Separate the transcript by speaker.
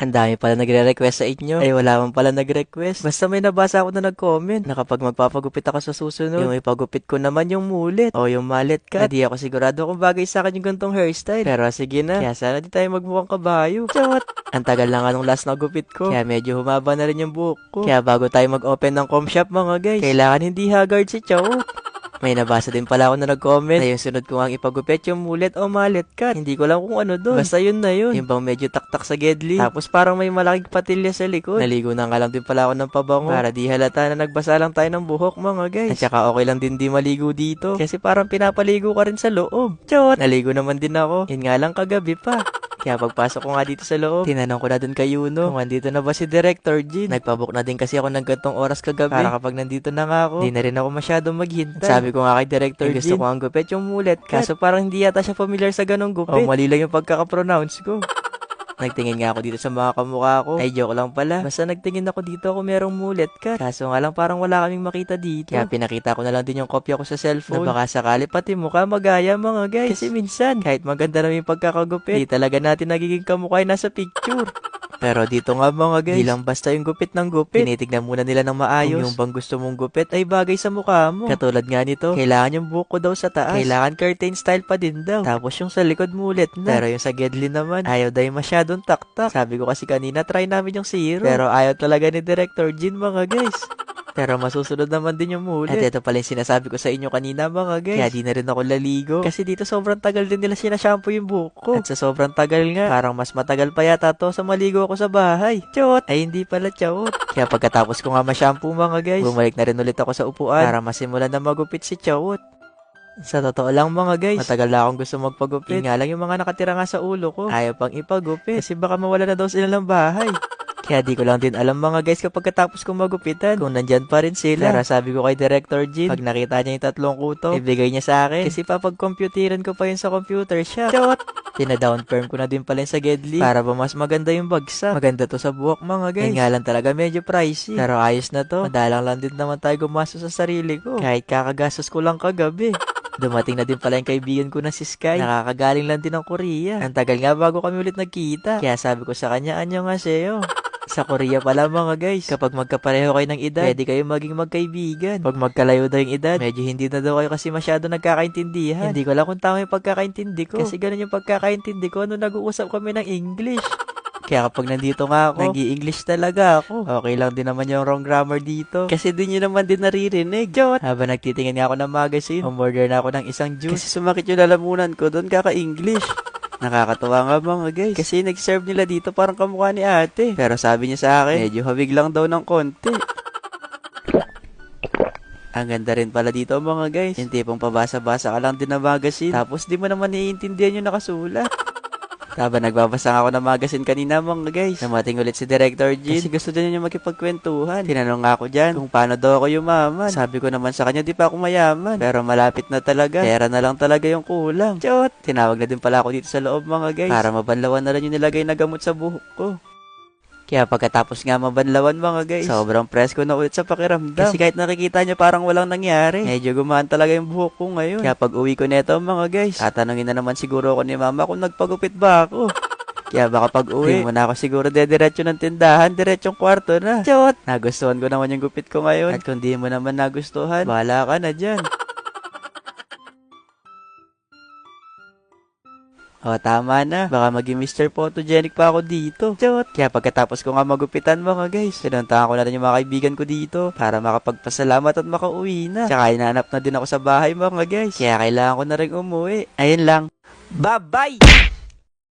Speaker 1: Ang dami pala nagre-request sa inyo. Ay, wala man pala nag-request. Basta may nabasa ako na nag-comment na kapag magpapagupit ako sa susunod, yung ipagupit ko naman yung mulit o yung mallet cut. Hindi ako sigurado kung bagay sa akin yung gantong hairstyle. Pero sige na. Kaya sana di tayo magmukhang kabayo. Chot! Ang tagal na nga nung last na gupit ko. Kaya medyo humaba na rin yung buhok ko. Kaya bago tayo mag-open ng com shop mga guys, kailangan hindi haggard si Chow. May nabasa din pala ako na nag-comment na yung sunod ko ang ipagupit yung mulet o mallet cut. Hindi ko lang kung ano doon. Basta yun na yun. Yung bang medyo taktak sa gedli. Tapos parang may malaking patilya sa likod. Naligo na nga lang din pala ako ng pabango. Para di halata na nagbasa lang tayo ng buhok mga guys. At saka okay lang din di maligo dito. Kasi parang pinapaligo ka rin sa loob. Chot! Naligo naman din ako. Yun nga lang kagabi pa. Kaya pagpasok ko nga dito sa loob, tinanong ko na dun kay Yuno kung andito na ba si Director Jin. Nagpabook na din kasi ako ng gantong oras kagabi. Para kapag nandito na nga ako, di na rin ako masyadong maghintay. Sabi ko nga kay Director Jin, gusto ko ang gupit yung mulet. Kaso parang hindi yata siya familiar sa ganong gupit. O mali lang yung pagkakapronounce ko. Nagtingin nga ako dito sa mga kamukha ko. Ay, joke lang pala. Basta nagtingin ako dito ako merong mulet ka. Kaso nga lang parang wala kaming makita dito. Kaya pinakita ko na lang din yung kopya ko sa cellphone. Na baka sakali pati mukha magaya mga guys. Kasi minsan, kahit maganda yung pagkakagupit, di talaga natin nagiging kamukha nasa picture. Pero dito nga mga guys, di lang basta yung gupit ng gupit. Tinitignan muna nila ng maayos. Kung yung bang gusto mong gupit ay bagay sa mukha mo. Katulad nga nito, kailangan yung buhok ko daw sa taas. Kailangan curtain style pa din daw. Tapos yung sa likod mulit na. Pero yung sa gedli naman, ayaw yung masyadong taktak. Sabi ko kasi kanina, try namin yung zero. Pero ayaw talaga ni Director Jin mga guys. Pero masusunod naman din yung mulit. At ito pala yung sinasabi ko sa inyo kanina mga guys. Kaya di na rin ako laligo. Kasi dito sobrang tagal din nila sinashampoo yung buhok ko. At sa sobrang tagal nga, parang mas matagal pa yata to sa maligo ako sa bahay. Chot! Ay hindi pala chot. Kaya pagkatapos ko nga ma-shampoo mga guys, bumalik na rin ulit ako sa upuan para masimulan na magupit si chot. Sa totoo lang mga guys, matagal na akong gusto magpagupit. Yun nga lang yung mga nakatira nga sa ulo ko. Ayaw pang ipagupit kasi baka mawala na daw sila ng bahay. Kaya di ko lang din alam mga guys kapag katapos kong magupitan kung nandyan pa rin sila. Pero sabi ko kay Director Jin, pag nakita niya yung tatlong kuto, ibigay niya sa akin. Kasi papag-computiran ko pa yun sa computer shop. Chot! Tina-down firm ko na din pala sa Gedli para ba mas maganda yung bagsak. Maganda to sa buhok mga guys. Yun nga lang talaga medyo pricey. Pero ayos na to. Madalang lang din naman tayo gumastos sa sarili ko. Kahit kakagastos ko lang kagabi. Dumating na din pala yung kaibigan ko na si Sky. Nakakagaling lang din ng Korea. Ang tagal nga bago kami ulit nagkita. Kaya sabi ko sa kanya, anyo nga sa'yo. Sa Korea pala mga guys, kapag magkapareho kayo ng edad, pwede kayo maging magkaibigan. Pag magkalayo daw yung edad, medyo hindi na daw kayo kasi masyado nagkakaintindihan. Hindi ko lang kung tama yung pagkakaintindi ko. Kasi ganun yung pagkakaintindi ko nung nag-uusap kami ng English. Kaya kapag nandito nga ako, nag english talaga ako. Okay lang din naman yung wrong grammar dito. Kasi din yun naman din naririnig. Jot! Habang nagtitingin nga ako ng magazine, umorder na ako ng isang juice. Kasi sumakit yung lalamunan ko, doon kaka-English. Nakakatuwa nga mga guys. Kasi nag-serve nila dito parang kamukha ni ate. Pero sabi niya sa akin, medyo hawig lang daw ng konti. Ang ganda rin pala dito mga guys. Yung tipong pabasa-basa ka lang din na magazine. Tapos di mo naman naiintindihan yung nakasulat. Habang nagbabasa nga ako ng magazine kanina mga guys, namating ulit si Director Jin. Kasi gusto din niya makipagkwentuhan. Tinanong nga ako dyan kung paano daw ako yumaman. Sabi ko naman sa kanya, di pa ako mayaman. Pero malapit na talaga. Pera na lang talaga yung kulang. Chot! Tinawag na din pala ako dito sa loob mga guys. Para mabanlawan na lang yung nilagay na gamot sa buhok ko. Kaya pagkatapos nga mabanlawan mga guys, sobrang presko na ulit sa pakiramdam. Kasi kahit nakikita nyo parang walang nangyari, medyo gumaan talaga yung buhok ko ngayon. Kaya pag uwi ko neto mga guys, tatanungin na naman siguro ako ni mama kung nagpagupit ba ako. Kaya baka pag uwi, mo na ako siguro dediretso ng tindahan, diretsong kwarto na. Chot! Nagustuhan ko naman yung gupit ko ngayon. At kung di mo naman nagustuhan, bahala ka na dyan. O, tama na. Baka maging Mr. Photogenic pa ako dito. Chot! Kaya pagkatapos ko nga magupitan mga guys, pinuntahan ko na yung mga kaibigan ko dito para makapagpasalamat at makauwi na. Tsaka inaanap na din ako sa bahay mga guys. Kaya kailangan ko na rin umuwi. Ayun lang. Bye-bye!